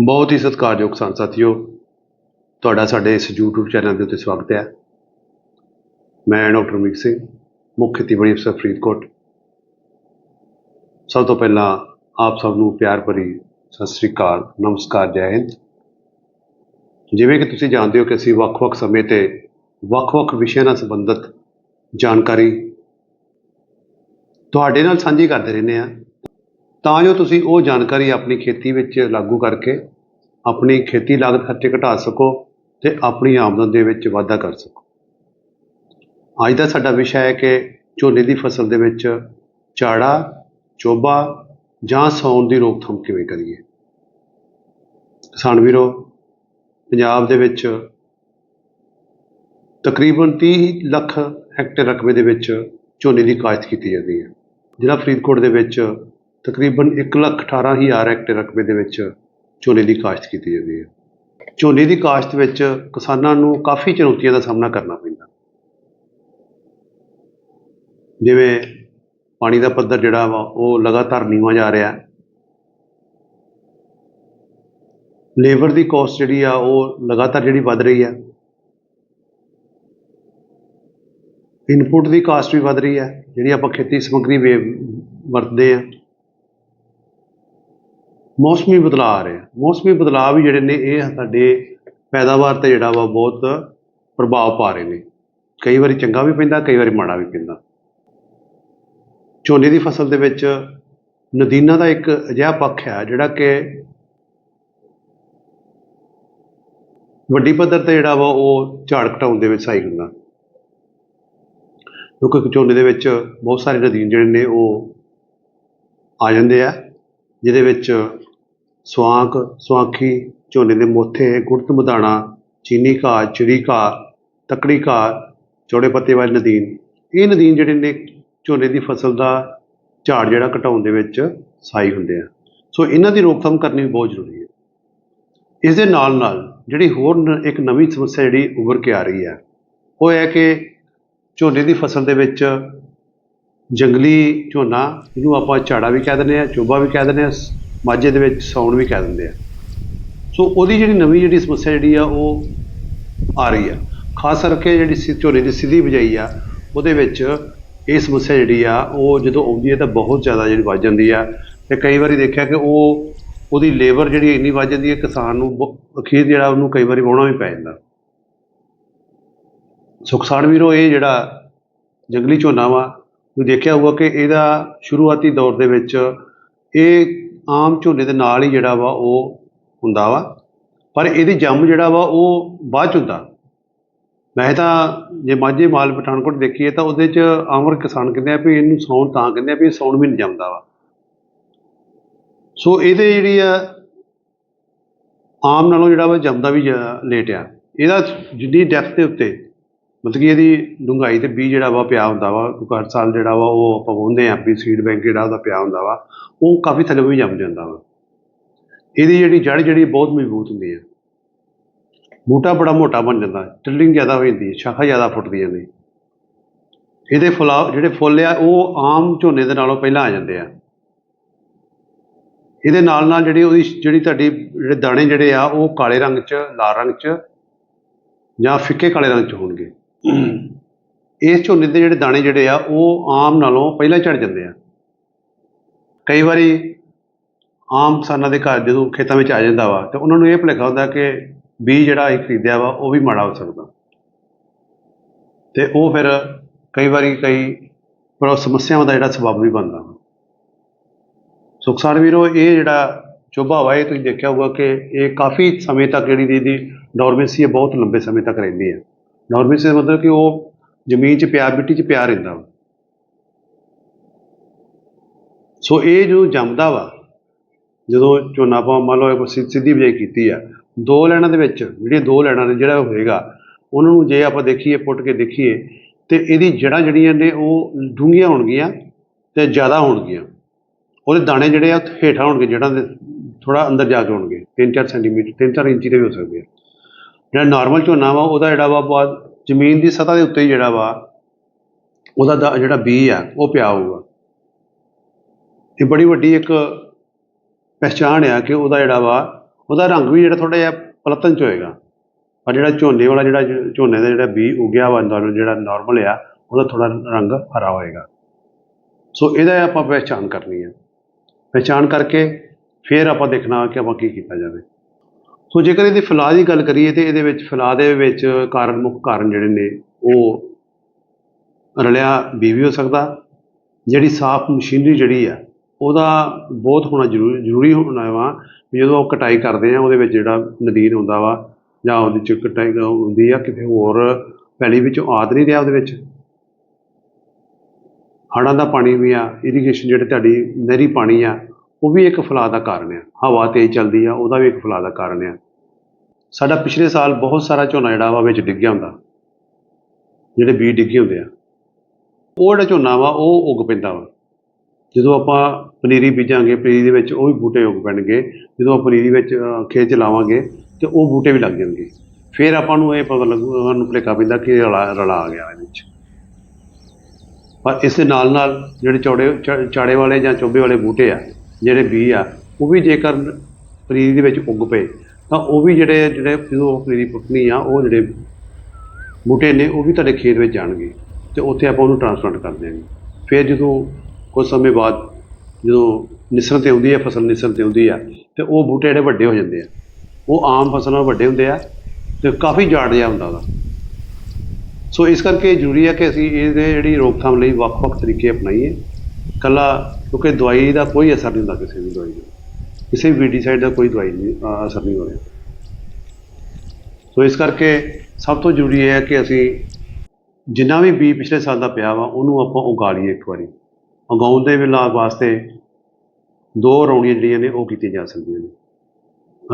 ਬਹੁਤ ਹੀ ਸਤਿਕਾਰਯੋਗ ਕਿਸਾਨ ਸਾਥੀਓ, ਤੁਹਾਡਾ ਸਾਡੇ ਇਸ YouTube ਚੈਨਲ ਦੇ ਉੱਤੇ ਸਵਾਗਤ ਹੈ। ਮੈਂ ਡਾਕਟਰ ਮੀਕ ਸਿੰਘ, ਮੁੱਖ ਖੇਤੀਬਾੜੀ ਅਫਸਰ ਫਰੀਦਕੋਟ। ਸਭ ਤੋਂ ਪਹਿਲਾਂ ਆਪ ਸਭ ਨੂੰ ਪਿਆਰ ਭਰੀ ਸਤਿ ਸ੍ਰੀ ਅਕਾਲ, ਨਮਸਕਾਰ, ਜੈ ਹਿੰਦ। ਜਿਵੇਂ ਕਿ ਤੁਸੀਂ ਜਾਣਦੇ ਹੋ ਕਿ ਅਸੀਂ ਵੱਖ-ਵੱਖ ਸਮੇਂ ਤੇ ਵੱਖ-ਵੱਖ ਵਿਸ਼ਿਆਂ ਨਾਲ ਸੰਬੰਧਿਤ ਜਾਣਕਾਰੀ ਤੁਹਾਡੇ ਨਾਲ ਸਾਂਝੀ ਕਰਦੇ ਰਹਿੰਦੇ ਹਾਂ। ਤਾਂ ਜੋ ਤੁਸੀਂ ਉਹ ਜਾਣਕਾਰੀ ਆਪਣੀ ਖੇਤੀ ਵਿੱਚ ਲਾਗੂ ਕਰਕੇ ਆਪਣੀ ਖੇਤੀ ਲਾਗਤ ਖਰਚੇ ਘਟਾ ਸਕੋ ਤੇ ਆਪਣੀ ਆਮਦਨ ਦੇ ਵਿੱਚ ਵਾਧਾ ਕਰ ਸਕੋ। ਅੱਜ ਦਾ ਸਾਡਾ ਵਿਸ਼ਾ ਹੈ ਕਿ ਝੋਨੇ ਦੀ ਫਸਲ ਦੇ ਵਿੱਚ ਝਾੜਾ ਚੋਬਾ ਜਾਂ ਸੌਣ ਦੀ ਰੋਕਥਾਮ ਕਿਵੇਂ ਕਰੀਏ? ਕਿਸਾਨ ਵੀਰੋ, ਪੰਜਾਬ ਦੇ ਵਿੱਚ ਤਕਰੀਬਨ 30 ਲੱਖ ਹੈਕਟੇਅਰ ਰਕਬੇ ਦੇ ਵਿੱਚ ਝੋਨੇ ਦੀ ਕਾਸ਼ਤ ਕੀਤੀ ਜਾਂਦੀ ਹੈ। ਜ਼ਿਲ੍ਹਾ ਫਰੀਦਕੋਟ ਦੇ ਵਿੱਚ ਤਕਰੀਬਨ 1 ਲੱਖ 18 ਹਜ਼ਾਰ ਹੈਕਟੇਅਰ ਰਕਬੇ ਦੇ ਵਿੱਚ ਝੋਨੇ ਦੀ ਕਾਸ਼ਤ ਕੀਤੀ ਜਾਂਦੀ ਹੈ। ਝੋਨੇ ਦੀ ਕਾਸ਼ਤ ਵਿੱਚ ਕਿਸਾਨਾਂ ਨੂੰ ਕਾਫੀ ਚੁਣੌਤੀਆਂ ਦਾ ਸਾਹਮਣਾ ਕਰਨਾ ਪੈਂਦਾ। ਜਿਵੇਂ ਪਾਣੀ ਦਾ ਪੱਧਰ ਜਿਹੜਾ ਵਾ, ਉਹ ਲਗਾਤਾਰ ਨੀਵਾਂ ਜਾ ਰਿਹਾ ਲੇਬਰ ਦੀ ਕੋਸਟ ਜਿਹੜੀ ਆ, ਉਹ ਲਗਾਤਾਰ ਜਿਹੜੀ ਵੱਧ ਰਹੀ ਆ ਇਨਪੁਟ ਦੀ ਕਾਸਟ ਵੀ ਵੱਧ ਰਹੀ ਹੈ। ਜਿਹੜੀ ਆਪਾਂ ਖੇਤੀ ਸਮੱਗਰੀ ਵੇ, ਵਰਤਦੇ ਆ ਮੌਸਮੀ ਬਦਲਾਅ ਆ ਰਹੇ ਆ। ਮੌਸਮੀ ਬਦਲਾਅ ਵੀ ਜਿਹੜੇ ਨੇ, ਇਹ ਸਾਡੇ ਪੈਦਾਵਾਰ ਤੇ ਜਿਹੜਾ ਵਾ ਬਹੁਤ ਪ੍ਰਭਾਵ ਪਾ ਰਹੇ ਨੇ। ਕਈ ਵਾਰੀ ਚੰਗਾ ਵੀ ਪੈਂਦਾ, ਕਈ ਵਾਰੀ ਮਾੜਾ ਵੀ ਪੈਂਦਾ। ਝੋਨੇ ਦੀ ਫਸਲ ਦੇ ਵਿੱਚ ਨਦੀਨਾਂ ਦਾ ਇੱਕ ਅਜਿਹਾ ਪੱਖ ਹੈ ਜਿਹੜਾ ਕਿ ਵੱਡੀ ਪੱਧਰ ਤੇ ਜਿਹੜਾ ਵਾ ਉਹ ਝਾੜ ਘਟਾਉਣ ਦੇ ਵਿੱਚ ਸਹਾਈ ਹੁੰਦਾ। ਕਿਉਂਕਿ ਝੋਨੇ ਦੇ ਵਿੱਚ ਬਹੁਤ ਸਾਰੇ ਨਦੀਨ ਜਿਹੜੇ ਨੇ, ਉਹ ਆ ਜਾਂਦੇ ਆ, ਜਿਹਦੇ ਵਿੱਚ ਸਵਾਂਕ ਸਵਾਂਖੀ ਝੋਨੇ ਦੇ ਮੋਥੇ, ਗੁੜਤ ਮਦਾਣਾ, ਚੀਨੀ ਘਾਹ, ਚਿੜੀ ਘਾਹ, ਤਕੜੀ ਘਾਹ, ਚੌੜੇ ਪੱਤੇ ਵਾਲੇ ਨਦੀਨ। ਇਹ ਨਦੀਨ ਜਿਹੜੇ ਨੇ ਝੋਨੇ ਦੀ ਫਸਲ ਦਾ ਝਾੜ ਜਿਹੜਾ ਘਟਾਉਣ ਦੇ ਵਿੱਚ ਸਹਾਈ ਹੁੰਦੇ ਆ। ਸੋ ਇਹਨਾਂ ਦੀ ਰੋਕਥਾਮ ਕਰਨੀ ਵੀ ਬਹੁਤ ਜ਼ਰੂਰੀ ਹੈ। ਇਸ ਦੇ ਨਾਲ ਨਾਲ ਜਿਹੜੀ ਹੋਰ ਨ- ਇੱਕ ਨਵੀਂ ਸਮੱਸਿਆ ਜਿਹੜੀ ਉੱਭਰ ਕੇ ਆ ਰਹੀ ਹੈ, ਉਹ ਹੈ ਕਿ ਝੋਨੇ ਦੀ ਫਸਲ ਦੇ ਵਿੱਚ ਜੰਗਲੀ ਝੋਨਾ ਜਿਹਨੂੰ ਆਪਾਂ ਝਾੜਾ ਵੀ ਕਹਿ ਦਿੰਦੇ ਆ ਚੋਬਾ ਵੀ ਕਹਿ ਦਿੰਦੇ ਆ ਮਾਝੇ ਦੇ ਵਿੱਚ ਸਾਉਣ ਵੀ ਕਹਿ ਦਿੰਦੇ ਆ। ਸੋ ਉਹਦੀ ਜਿਹੜੀ ਨਵੀਂ ਜਿਹੜੀ ਸਮੱਸਿਆ ਜਿਹੜੀ ਆ, ਉਹ ਆ ਰਹੀ ਆ। ਖਾਸ ਕਰਕੇ ਜਿਹੜੀ ਸਿ- ਝੋਨੇ ਦੀ ਸਿੱਧੀ ਬਿਜਾਈ ਆ, ਉਹਦੇ ਵਿੱਚ ਇਹ ਸਮੱਸਿਆ ਜਿਹੜੀ ਆ, ਉਹ ਜਦੋਂ ਆਉਂਦੀ ਹੈ ਤਾਂ ਬਹੁਤ ਜ਼ਿਆਦਾ ਜਿਹੜੀ ਵੱਧ ਜਾਂਦੀ ਆ। ਤੇ ਕਈ ਵਾਰੀ ਦੇਖਿਆ ਕਿ ਉਹ, ਉਹਦੀ ਲੇਬਰ ਜਿਹੜੀ ਇੰਨੀ ਵੱਧ ਜਾਂਦੀ ਹੈ ਕਿਸਾਨ ਨੂੰ ਬ- ਅਖੀਰ ਜਿਹੜਾ ਉਹਨੂੰ ਕਈ ਵਾਰੀ ਵਾਹੁਣਾ ਵੀ ਪੈ ਜਾਂਦਾ। ਸੋ ਕਿਸਾਨ ਵੀਰੋ, ਇਹ ਜਿਹੜਾ ਜੰਗਲੀ ਝੋਨਾ ਵਾ, ਤੁਸੀਂ ਦੇਖਿਆ ਹੋਊਗਾ ਕਿ ਇਹਦਾ ਸ਼ੁਰੂਆਤੀ ਦੌਰ ਦੇ ਵਿੱਚ ਇਹ ਆਮ ਝੋਨੇ ਦੇ ਨਾਲ ਹੀ ਜਿਹੜਾ ਵਾ ਉਹ ਹੁੰਦਾ ਵਾ, ਪਰ ਇਹਦੀ ਜੰਮ ਜਿਹੜਾ ਵਾ ਉਹ ਬਾਅਦ ਚ ਹੁੰਦਾ। ਮੈਂ ਤਾਂ ਜੇ ਮਾਝੇ ਮਾਲ ਪਠਾਨਕੋਟ ਦੇਖੀਏ ਤਾਂ ਉਹਦੇ ਚ ਆਮਰ ਕਿਸਾਨ ਕਹਿੰਦੇ ਆ ਵੀ ਇਹਨੂੰ ਸੌਣ ਤਾਂ ਕਹਿੰਦੇ ਆ ਵੀ ਇਹ ਵੀ ਨਹੀਂ ਜੰਮਦਾ ਵਾ। ਸੋ ਇਹਦੇ ਜਿਹੜੀ ਆ, ਆਮ ਨਾਲੋਂ ਜਿਹੜਾ ਵਾ ਜੰਮਦਾ ਵੀ ਲੇਟ ਆ। ਇਹਦਾ ਜਿੰਨੀ ਡੈਪਥ ਦੇ ਉੱਤੇ ਮਤਲਬ ਕਿ ਇਹਦੀ ਡੂੰਘਾਈ ਤੇ ਬੀਜ ਜਿਹੜਾ ਵਾ ਪਿਆ ਹੁੰਦਾ ਵਾ, ਕਿਉਂਕਿ ਹਰ ਸਾਲ ਜਿਹੜਾ ਵਾ ਉਹ ਆਪਾਂ ਪਾਉਂਦੇ ਆਂ ਵੀ ਸੀਡ ਬੈਂਕ ਜਿਹੜਾ ਉਹਦਾ ਪਿਆ ਹੁੰਦਾ ਵਾ, ਉਹ ਕਾਫੀ ਥੱਲੇ ਵੀ ਜੰਮ ਜਾਂਦਾ ਵਾ। ਇਹਦੀ ਜਿਹੜੀ ਜੜ ਜਿਹੜੀ ਬਹੁਤ ਮਜ਼ਬੂਤ ਹੁੰਦੀ ਹੈ ਬੂਟਾ ਬੜਾ ਮੋਟਾ ਬਣ ਜਾਂਦਾ ਟਿਲਿੰਗ ਜ਼ਿਆਦਾ ਹੋ ਜਾਂਦੀ ਹੈ ਸ਼ਾਖਾ ਜ਼ਿਆਦਾ ਫੁੱਟਦੀਆਂ ਨੇ ਇਹਦੇ ਫੁਲਾ, ਜਿਹੜੇ ਫੁੱਲ ਆ, ਉਹ ਆਮ ਝੋਨੇ ਦੇ ਨਾਲੋਂ ਪਹਿਲਾਂ ਆ ਜਾਂਦੇ ਆ। ਇਹਦੇ ਨਾਲ ਨਾਲ ਜਿਹੜੀ ਉਹਦੀ, ਜਿਹੜੀ ਤੁਹਾਡੀ, ਜਿਹੜੇ ਦਾਣੇ ਜਿਹੜੇ ਆ, ਉਹ ਕਾਲੇ ਰੰਗ 'ਚ, ਲਾਲ ਰੰਗ 'ਚ ਜਾਂ ਫਿੱਕੇ ਕਾਲੇ ਰੰਗ 'ਚ ਹੋਣਗੇ। ਇਸ ਝੋਨੇ ਦੇ ਜਿਹੜੇ ਦਾਣੇ ਜਿਹੜੇ ਆ, ਉਹ ਆਮ ਨਾਲੋਂ ਪਹਿਲਾਂ ਝੜ ਜਾਂਦੇ ਆ। ਕਈ ਵਾਰੀ ਆਮ ਕਿਸਾਨਾਂ ਦੇ ਘਰ ਜਦੋਂ ਖੇਤਾਂ ਵਿੱਚ ਆ ਜਾਂਦਾ ਵਾ, ਤੇ ਉਹਨਾਂ ਨੂੰ ਇਹ ਭੁਲੇਖਾ ਹੁੰਦਾ ਕਿ ਬੀਜ ਜਿਹੜਾ ਅਸੀਂ ਖਰੀਦਿਆ ਵਾ, ਉਹ ਵੀ ਮਾੜਾ ਹੋ ਸਕਦਾ। ਤੇ ਉਹ ਫਿਰ ਕਈ ਵਾਰੀ ਕਈ ਪਰ ਸਮੱਸਿਆਵਾਂ ਦਾ ਜਿਹੜਾ ਸਬੱਬ ਵੀ ਬਣਦਾ ਵਾ। ਸੋ ਵੀਰੋ, ਇਹ ਜਿਹੜਾ ਚੋਬਾ ਵਾ, ਇਹ ਤੁਸੀਂ ਦੇਖਿਆ ਹੋਊਗਾ ਕਿ ਇਹ ਕਾਫੀ ਸਮੇਂ ਤੱਕ ਜਿਹੜੀ ਇਹਦੀ ਡੋਰਮੇਸੀ ਹੈ, ਬਹੁਤ ਲੰਬੇ ਸਮੇਂ ਤੱਕ ਰਹਿੰਦੀ ਹੈ। ਡੋਰਮੈਂਸੀ ਦਾ ਮਤਲਬ ਕਿ ਉਹ ਜ਼ਮੀਨ 'ਚ ਪਿਆ, ਮਿੱਟੀ 'ਚ ਪਿਆ ਰਹਿੰਦਾ ਵਾ। ਸੋ ਇਹ ਜੋ ਜੰਮਦਾ ਵਾ, ਜਦੋਂ ਝੋਨਾ ਪਾ ਮੰਨ ਲਓ ਕੋਈ ਸਿੱਧੀ ਬਿਜਾਈ ਕੀਤੀ ਆ, ਦੋ ਲੈਣਾਂ ਦੇ ਵਿੱਚ, ਜਿਹੜੀਆਂ ਦੋ ਲੈਣਾਂ ਨੇ, ਜਿਹੜਾ ਹੋਏਗਾ, ਉਹਨਾਂ ਨੂੰ ਜੇ ਆਪਾਂ ਦੇਖੀਏ, ਪੁੱਟ ਕੇ ਦੇਖੀਏ, ਤੇ ਇਹਦੀ ਜੜ੍ਹਾਂ ਜਿਹੜੀਆਂ ਨੇ, ਉਹ ਡੂੰਘੀਆਂ ਹੋਣਗੀਆਂ ਤੇ ਜ਼ਿਆਦਾ ਹੋਣਗੀਆਂ। ਉਹਦੇ ਦਾਣੇ ਜਿਹੜੇ ਆ, ਹੇਠਾਂ ਹੋਣਗੇ, ਜੜ੍ਹਾਂ ਦੇ ਥੋੜਾ ਅੰਦਰ ਜਾ ਕੇ ਹੋਣਗੇ 3-4 ਸੈਂਟੀਮੀਟਰ 3-4 ਇੰਚੀ ਦੇ ਵੀ ਹੋ ਸਕਦੇ ਆ। ਜਿਹੜਾ ਨਾਰਮਲ ਝੋਨਾ ਵਾ, ਉਹਦਾ ਜਿਹੜਾ ਵਾ ਬਾਅਦ ਜ਼ਮੀਨ ਦੀ ਸਤਹ ਦੇ ਉੱਤੇ ਹੀ ਜਿਹੜਾ ਵਾ, ਉਹਦਾ ਦਾ- ਜਿਹੜਾ ਬੀਜ ਆ, ਉਹ ਪਿਆ ਹੋਊਗਾ। ਇਹ ਬੜੀ ਵੱਡੀ ਇੱਕ ਪਹਿਚਾਣ ਆ ਕਿ ਉਹਦਾ ਜਿਹੜਾ ਵਾ, ਉਹਦਾ ਰੰਗ ਵੀ ਜਿਹੜਾ ਥੋੜਾ ਜਿਹਾ ਪਲਤਨ ਚ ਹੋਏਗਾ। ਪਰ ਜਿਹੜਾ ਝੋਨੇ ਵਾਲਾ ਜਿਹੜਾ ਝੋਨੇ ਦਾ ਜਿਹੜਾ ਬੀ ਉਗਿਆ ਵਾ ਅੰਦਰ ਜਿਹੜਾ ਨਾਰਮਲ ਆ, ਉਹਦਾ ਥੋੜਾ ਰੰਗ ਹਰਾ ਹੋਏਗਾ। ਸੋ ਇਹਦਾ ਆਪਾਂ ਪਹਿਚਾਣ ਕਰਨੀ ਹੈ ਪਹਿਚਾਣ ਕਰਕੇ ਫਿਰ ਆਪਾਂ ਦੇਖਣਾ ਕਿ ਆਪਾਂ ਕੀ ਕੀਤਾ ਜਾਵੇ। ਸੋ ਜੇਕਰ ਇਹਦੀ ਫਲਾਅ ਦੀ ਗੱਲ ਕਰੀਏ ਤੇ ਇਹਦੇ ਵਿੱਚ ਫਲਾਅ ਦੇ ਵਿੱਚ ਕਾਰਨ ਮੁੱਖ ਕਾਰਨ ਜਿਹੜੇ ਨੇ, ਉਹ ਰਲਿਆ ਬੀਵੀ ਹੋ ਸਕਦਾ, ਜਿਹੜੀ ਸਾਫ਼ ਮਸ਼ੀਨਰੀ ਜਿਹੜੀ ਆ, ਉਹਦਾ ਬਹੁਤ ਹੋਣਾ ਜ਼ਰੂਰੀ ਜ਼ਰੂਰੀ ਹੋਣਾ ਵਾ ਵੀ ਜਦੋਂ ਉਹ ਕਟਾਈ ਕਰਦੇ ਆ, ਉਹਦੇ ਵਿੱਚ ਜਿਹੜਾ ਨਦੀਨ ਹੁੰਦਾ ਵਾ, ਜਾਂ ਉਹਦੇ ਚ ਕਟਾਈ ਹੁੰਦੀ ਆ, ਕਿਤੇ ਹੋਰ ਪੈਲੀ ਵਿੱਚ ਆਦ ਨਹੀਂ ਰਿਹਾ ਉਹਦੇ ਵਿੱਚ। ਹੜ੍ਹਾਂ ਦਾ ਪਾਣੀ ਵੀ ਆ ਇਰੀਗੇਸ਼ਨ ਜਿਹੜੇ ਤੁਹਾਡੀ ਨਹਿਰੀ ਪਾਣੀ ਆ ਉਹ ਵੀ ਇੱਕ ਫੈਲਾਅ ਦਾ ਕਾਰਨ ਆ। ਹਵਾ ਤੇਜ਼ ਚੱਲਦੀ ਆ, ਉਹਦਾ ਵੀ ਇੱਕ ਫੈਲਾਅ ਦਾ ਕਾਰਨ ਆ। ਸਾਡਾ ਪਿਛਲੇ ਸਾਲ ਬਹੁਤ ਸਾਰਾ ਝੋਨਾ ਜਿਹੜਾ ਵਾ ਵਿੱਚ ਡਿੱਗਿਆ ਹੁੰਦਾ। ਜਿਹੜੇ ਬੀਜ ਡਿੱਗੇ ਹੁੰਦੇ ਆ। ਉਹ ਜਿਹੜਾ ਝੋਨਾ ਵਾ, ਉਹ ਉੱਗ ਪੈਂਦਾ ਵਾ। ਜਦੋਂ ਆਪਾਂ ਪਨੀਰੀ ਬੀਜਾਂਗੇ, ਪਨੀਰੀ ਦੇ ਵਿੱਚ ਉਹ ਵੀ ਬੂਟੇ ਉੱਗ ਪੈਣਗੇ। ਜਦੋਂ ਆਪਾਂ ਪਨੀਰੀ ਵਿੱਚ ਖੇਤ ਚ ਲਾਵਾਂਗੇ, ਤੇ ਉਹ ਬੂਟੇ ਵੀ ਲੱਗ ਜਾਣਗੇ। ਫਿਰ ਆਪਾਂ ਨੂੰ ਇਹ ਪਤਾ ਲੱਗੂ, ਸਾਨੂੰ ਭੁਲੇਖਾ ਪੈਂਦਾ ਕਿ ਰਲਾ ਰਲਾ ਆ ਗਿਆ ਇਹਦੇ ਵਿੱਚ। ਪਰ ਇਸ ਦੇ ਨਾਲ ਨਾਲ ਜਿਹੜੇ ਚੌੜੇ, ਚ- ਚਾੜੇ ਵਾਲੇ ਜਾਂ ਚੋਬੇ ਵਾਲੇ ਬੂਟੇ ਆ ਜਿਹੜੇ ਬੀ ਆ, ਉਹ ਵੀ ਜੇਕਰ ਪਨੀਰੀ ਦੇ ਵਿੱਚ ਉੱਗ ਪਏ, ਤਾਂ ਉਹ ਵੀ ਜਿਹੜੇ ਜਿਹੜੇ ਜਦੋਂ ਉਹ ਪਨੀਰੀ ਪੁੱਟਣੀ ਆ, ਉਹ ਜਿਹੜੇ ਬੂਟੇ ਨੇ, ਉਹ ਵੀ ਤੁਹਾਡੇ ਖੇਤ ਵਿੱਚ ਜਾਣਗੇ ਤੇ ਉੱਥੇ ਆਪਾਂ ਉਹਨੂੰ ਟ੍ਰਾਂਸਪਲਾਂਟ ਕਰ ਦਿਆਂਗੇ। ਫਿਰ ਜਦੋਂ ਕੁਝ ਸਮੇਂ ਬਾਅਦ ਜਦੋਂ ਨਿਸਰਨ ਤੇ ਆਉਂਦੀ ਹੈ ਫਸਲ ਨਿਸਰਨ ਤੇ ਆਉਂਦੀ ਆ, ਤੇ ਉਹ ਬੂਟੇ ਜਿਹੜੇ ਵੱਡੇ ਹੋ ਜਾਂਦੇ ਆ, ਉਹ ਆਮ ਫਸਲਾਂ ਨਾਲੋਂ ਵੱਡੇ ਹੁੰਦੇ ਆ ਤੇ ਕਾਫੀ ਜਾੜ ਜਿਹਾ ਹੁੰਦਾ ਉਹਦਾ ਸੋ ਇਸ ਕਰਕੇ ਜ਼ਰੂਰੀ ਹੈ ਕਿ ਅਸੀਂ ਇਹਦੇ ਜਿਹੜੀ ਰੋਕਥਾਮ ਲਈ ਵੱਖ-ਵੱਖ ਤਰੀਕੇ ਅਪਣਾਈਏ। ਕੱਲਾ, ਕਿਉਂਕਿ ਦਵਾਈ ਦਾ ਕੋਈ ਅਸਰ ਨਹੀਂ ਹੁੰਦਾ ਕਿਸੇ ਵੀ ਦਵਾਈ ਦਾ। ਕਿਸੇ ਵੀ ਵੀਡੀਸਾਈਡ ਦਾ ਕੋਈ ਦਵਾਈ ਨਹੀਂ ਅਸਰ ਨਹੀਂ ਹੋ ਰਿਹਾ ਸੋ ਇਸ ਕਰਕੇ ਸਭ ਤੋਂ ਜ਼ਰੂਰੀ ਇਹ ਹੈ ਕਿ ਅਸੀਂ ਜਿੰਨਾ ਵੀ ਬੀ ਪਿਛਲੇ ਸਾਲ ਦਾ ਪਿਆ ਵਾ, ਉਹਨੂੰ ਆਪਾਂ ਉਗਾ ਲਈਏ ਇੱਕ ਵਾਰੀ। ਉਗਾਉਣ ਦੇ ਵੇਲਾ ਵਾਸਤੇ ਦੋ ਰੌਣੀਆਂ ਜਿਹੜੀਆਂ ਨੇ, ਉਹ ਕੀਤੀਆਂ ਜਾ ਸਕਦੀਆਂ ਨੇ।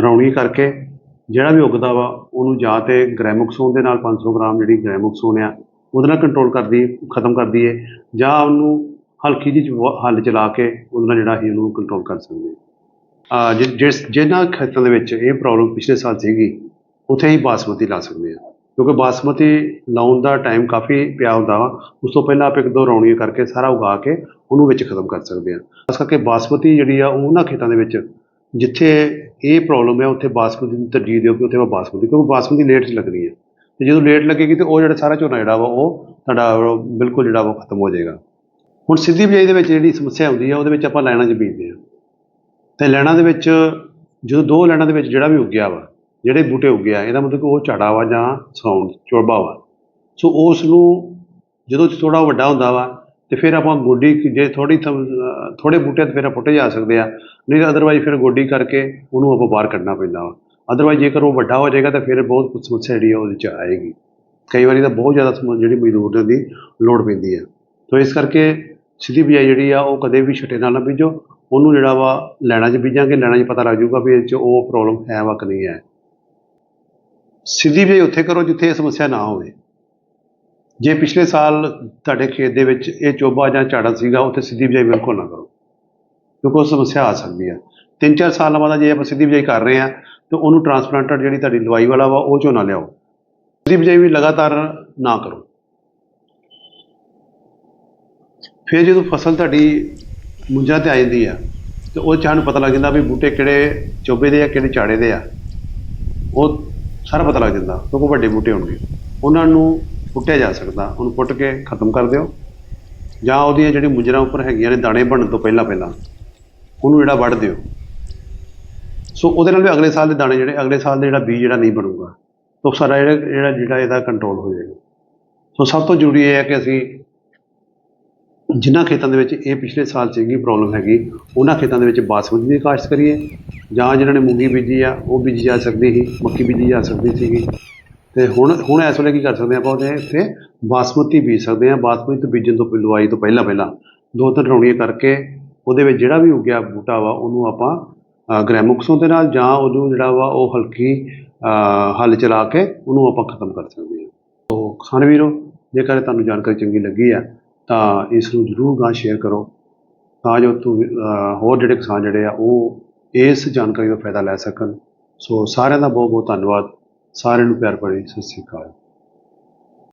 ਰੌਣੀ ਕਰਕੇ ਜਿਹੜਾ ਵੀ ਉਗਦਾ ਵਾ, ਉਹਨੂੰ ਜਾਂ ਤੇ ਗ੍ਰੈਮੋਕਸੋਨ ਦੇ ਨਾਲ 500 ਗ੍ਰਾਮ ਜਿਹੜੀ ਗ੍ਰੈਮੋਕਸੋਨ ਆ, ਉਹਦੇ ਨਾਲ ਕੰਟਰੋਲ ਕਰਦੀ ਖਤਮ ਕਰਦੀ ਹੈ ਜਾਂ ਉਹਨੂੰ ਹਲਕੀ ਜਿਹੀ ਹੱਲ ਚਲਾ ਕੇ ਉਹਦੇ ਨਾਲ ਜਿਹੜਾ ਅਸੀਂ ਉਹਨੂੰ ਕੰਟਰੋਲ ਕਰ ਸਕਦੇ ਹਾਂ। ਆ ਜਿਸ, ਜਿਹਨਾਂ ਖੇਤਾਂ ਦੇ ਵਿੱਚ ਇਹ ਪ੍ਰੋਬਲਮ ਪਿਛਲੇ ਸਾਲ ਸੀਗੀ, ਉੱਥੇ ਹੀ ਬਾਸਮਤੀ ਲਾ ਸਕਦੇ ਆ ਕਿਉਂਕਿ ਬਾਸਮਤੀ ਲਾਉਣ ਦਾ ਟਾਈਮ ਕਾਫੀ ਪਿਆ ਹੁੰਦਾ ਵਾ। ਉਸ ਤੋਂ ਪਹਿਲਾਂ ਆਪਾਂ ਇੱਕ ਦੋ ਰੌਣੀਆਂ ਕਰਕੇ ਸਾਰਾ ਉਗਾ ਕੇ ਉਹਨੂੰ ਵਿੱਚ ਖਤਮ ਕਰ ਸਕਦੇ ਆ ਖਾਸ ਕਰਕੇ ਬਾਸਮਤੀ ਜਿਹੜੀ ਆ, ਉਹ ਉਹਨਾਂ ਖੇਤਾਂ ਦੇ ਵਿੱਚ ਜਿੱਥੇ ਇਹ ਪ੍ਰੋਬਲਮ ਹੈ ਉੱਥੇ ਬਾਸਮਤੀ ਨੂੰ ਤਰਜੀਹ ਦਿਓ ਕਿ ਉੱਥੇ ਆਪਾਂ ਬਾਸਮਤੀ, ਕਿਉਂਕਿ ਬਾਸਮਤੀ ਲੇਟ 'ਚ ਲੱਗਣੀ ਹੈ ਤੇ ਜਦੋਂ ਲੇਟ ਲੱਗੇਗੀ ਤੇ ਉਹ ਜਿਹੜਾ ਸਾਰਾ ਝੋਨਾ ਜਿਹੜਾ ਵਾ, ਉਹ ਤੁਹਾਡਾ ਉਹ ਬਿਲਕੁਲ ਜਿਹੜਾ ਵਾ ਖਤਮ ਹੋ ਜਾਏਗਾ। ਹੁਣ ਸਿੱਧੀ ਬਿਜਾਈ ਦੇ ਵਿੱਚ ਜਿਹੜੀ ਸਮੱਸਿਆ ਹੁੰਦੀ ਆ, ਉਹਦੇ ਵਿੱਚ ਆਪਾਂ ਲਾਈਨਾਂ 'ਚ ਬੀਜਦੇ ਆ। ਤੇ ਲੈਣਾ ਦੇ ਵਿੱਚ ਜਦੋਂ ਦੋ ਲੈਣਾ ਦੇ ਵਿੱਚ ਜਿਹੜਾ ਵੀ ਉੱਗਿਆ ਵਾ, ਜਿਹੜੇ ਬੂਟੇ ਉੱਗਿਆ, ਇਹਦਾ ਮਤਲਬ ਕਿ ਉਹ ਝਾੜਾ ਵਾ ਜਾਂ ਸਾਊਂਡ ਚੋਬਾ ਵਾ। ਸੋ ਉਸ ਨੂੰ ਜਦੋਂ ਥੋੜਾ ਵੱਡਾ ਹੁੰਦਾ ਵਾ, ਤੇ ਫਿਰ ਆਪਾਂ ਗੋਡੀ ਜੇ ਥੋੜੀ ਥੋੜੇ ਬੂਟੇ ਤੇ ਫਿਰ ਪੁੱਟੇ ਜਾ ਸਕਦੇ ਆ। ਨਹੀਂ ਤਾਂ ਅਦਰਵਾਈਜ਼ ਫਿਰ ਗੋਡੀ ਕਰਕੇ ਉਹਨੂੰ ਆਪਾਂ ਬਾਹਰ ਕੱਢਣਾ ਪੈਂਦਾ ਵਾ। ਅਦਰਵਾਈਜ਼ ਜੇਕਰ ਉਹ ਵੱਡਾ ਹੋ ਜਾਏਗਾ, ਤਾਂ ਫਿਰ ਬਹੁਤ ਸਮੱਸਿਆ ਜਿਹੜੀ ਆ ਉਹਦੇ ਚ ਆਏਗੀ। ਕਈ ਵਾਰੀ ਤਾਂ ਬਹੁਤ ਜ਼ਿਆਦਾ ਸਮ- ਜਿਹੜੀ ਮਜ਼ਦੂਰ ਦੀ ਲੋੜ ਪੈਂਦੀ ਆ। ਸੋ ਇਸ ਕਰਕੇ ਸਿੱਧੀ ਬਿਜਾਈ ਜਿਹੜੀ ਆ ਉਹ ਕਦੇ ਵੀ ਛੱਟੇ ਨਾਲ ਨਾ ਬੀਜੋ। ਉਹਨੂੰ ਜਿਹੜਾ ਵਾ ਲੈਣਾ 'ਚ ਬੀਜਾਂਗੇ, ਲੈਣਾ 'ਚ ਪਤਾ ਲੱਗ ਜਾਊਗਾ ਵੀ ਇਹ 'ਚ ਉਹ ਪ੍ਰੋਬਲਮ ਹੈ ਵਾ ਕਿ ਨਹੀਂ ਹੈ। ਸਿੱਧੀ ਬਿਜਾਈ ਉੱਥੇ ਕਰੋ ਜਿੱਥੇ ਇਹ ਸਮੱਸਿਆ ਨਾ ਹੋਵੇ। ਜੇ ਪਿਛਲੇ ਸਾਲ ਤੁਹਾਡੇ ਖੇਤ ਦੇ ਵਿੱਚ ਇਹ ਚੋਬਾ ਜਾਂ ਝਾੜਾ ਸੀਗਾ, ਉੱਥੇ ਸਿੱਧੀ ਬਿਜਾਈ ਬਿਲਕੁਲ ਨਾ ਕਰੋ। ਕਿਉਂਕਿ ਉਹ ਸਮੱਸਿਆ ਆ ਸਕਦੀ ਆ। ਤਿੰਨ ਚਾਰ ਸਾਲਾਂ ਬਾਅਦ ਜੇ ਆਪਾਂ ਸਿੱਧੀ ਬਿਜਾਈ ਕਰ ਰਹੇ ਆ, ਤਾਂ ਉਹਨੂੰ ਟ੍ਰਾਂਸਪਲਾਂਟਰ ਜਿਹੜੀ ਤੁਹਾਡੀ ਦਵਾਈ ਵਾਲਾ ਵਾ, ਉਹ ਝੋਨਾ ਲਿਆਓ। ਸਿੱਧੀ ਬਿਜਾਈ ਵੀ ਲਗਾਤਾਰ ਨਾ ਕਰੋ। ਫਿਰ ਜਦੋਂ ਫਸਲ ਤੁਹਾਡੀ ਮੁੰਜਾਂ ਤੇ ਆ ਜਾਂਦੀ ਆ, ਤੇ ਉਹ ਚਾਹ ਨੂੰ ਪਤਾ ਲੱਗ ਜਾਂਦਾ ਵੀ ਬੂਟੇ ਕਿਹੜੇ ਚੋਬੇ ਦੇ ਆ, ਕਿਹੜੇ ਝਾੜੇ ਦੇ ਆ। ਉਹ ਸਾਰਾ ਪਤਾ ਲੱਗ ਜਾਂਦਾ, ਕਿਉਂਕਿ ਵੱਡੇ ਬੂਟੇ ਹੋਣਗੇ। ਉਹਨਾਂ ਨੂੰ ਪੁੱਟਿਆ ਜਾ ਸਕਦਾ, ਉਹਨੂੰ ਪੁੱਟ ਕੇ ਖਤਮ ਕਰ ਦਿਓ। ਜਾਂ ਉਹਦੀਆਂ ਜਿਹੜੀ ਮੁੰਜਰਾਂ ਉੱਪਰ ਹੈਗੀਆਂ ਨੇ, ਦਾਣੇ ਬਣਨ ਤੋਂ ਪਹਿਲਾਂ ਪਹਿਲਾਂ, ਉਹਨੂੰ ਜਿਹੜਾ ਵੱਢ ਦਿਓ। ਸੋ ਉਹਦੇ ਨਾਲ ਵੀ ਅਗਲੇ ਸਾਲ ਦੇ ਦਾਣੇ ਜਿਹੜੇ, ਅਗਲੇ ਸਾਲ ਦੇ ਜਿਹੜਾ ਬੀਜ ਜਿਹੜਾ ਨਹੀਂ ਬਣੂਗਾ, ਤਾਂ ਸਾਰਾ ਜਿਹੜਾ ਜਿਹੜਾ ਜਿਹੜਾ ਇਹਦਾ ਕੰਟਰੋਲ ਹੋ ਜਾਏਗਾ। ਸੋ ਸਭ ਤੋਂ ਜ਼ਰੂਰੀ ਇਹ ਹੈ ਕਿ ਅਸੀਂ ਜਿਨ੍ਹਾਂ ਖੇਤਾਂ ਦੇ ਵਿੱਚ ਇਹ ਪਿਛਲੇ ਸਾਲ ਚੰਗੀ ਪ੍ਰੋਬਲਮ ਹੈਗੀ ਉਹਨਾਂ ਖੇਤਾਂ ਦੇ ਵਿੱਚ ਬਾਸਮਤੀ ਦੀ ਕਾਸ਼ਤ ਕਰੀਏ ਜਾਂ ਜਿਨ੍ਹਾਂ ਨੇ ਮੂੰਗੀ ਬੀਜੀ ਆ ਉਹ ਬੀਜੀ ਜਾ ਸਕਦੀ ਸੀ ਮੱਕੀ ਬੀਜੀ ਜਾ ਸਕਦੀ ਸੀਗੀ। ਤੇ ਹੁਣ ਹੁਣ ਇਸ ਵੇਲੇ ਕੀ ਕਰ ਸਕਦੇ ਆਪਾਂ ਉਹਦੇ ਇੱਥੇ ਬਾਸਮਤੀ ਬੀਜ ਸਕਦੇ ਹਾਂ। ਬਾਸਮਤੀ ਤੋਂ ਬੀਜਣ ਤੋਂ ਲਵਾਈ ਤੋਂ ਪਹਿਲਾਂ ਪਹਿਲਾਂ ਦੋ ਤਿੰਨ ਰੌਣੀਆਂ ਕਰਕੇ ਉਹਦੇ ਵਿੱਚ ਜਿਹੜਾ ਵੀ ਉੱਗਿਆ ਬੂਟਾ ਵਾ ਉਹਨੂੰ ਆਪਾਂ ਅ, ਦੇ ਨਾਲ ਜਾਂ ਉਹਨੂੰ ਜਿਹੜਾ ਵਾ ਉਹ ਹਲਕੀ ਅ, ਹੱਲ ਚਲਾ ਕੇ ਉਹਨੂੰ ਆਪਾਂ ਖਤਮ ਕਰ ਸਕਦੇ ਹਾਂ। ਤੋ ਕਿਸਾਨ ਵੀਰੋ ਜੇਕਰ ਤੁਹਾਨੂੰ ਜਾਣਕਾਰੀ ਚੰਗੀ ਲੱਗੀ ਆ ਤਾਂ ਇਸ ਨੂੰ ਜ਼ਰੂਰ ਗਾਂ ਸ਼ੇਅਰ ਕਰੋ, ਤਾਂ ਜੋ ਤੂੰ ਹੋਰ ਜਿਹੜੇ ਕਿਸਾਨ ਜਿਹੜੇ ਆ, ਉਹ ਇਸ ਜਾਣਕਾਰੀ ਦਾ ਫਾਇਦਾ ਲੈ ਸਕਣ। ਸੋ ਸਾਰਿਆਂ ਦਾ ਬਹੁਤ ਬਹੁਤ ਧੰਨਵਾਦ। ਸਾਰਿਆਂ ਨੂੰ ਪਿਆਰ ਭਰੀ ਸਤਿ ਸ਼੍ਰੀ ਅਕਾਲ।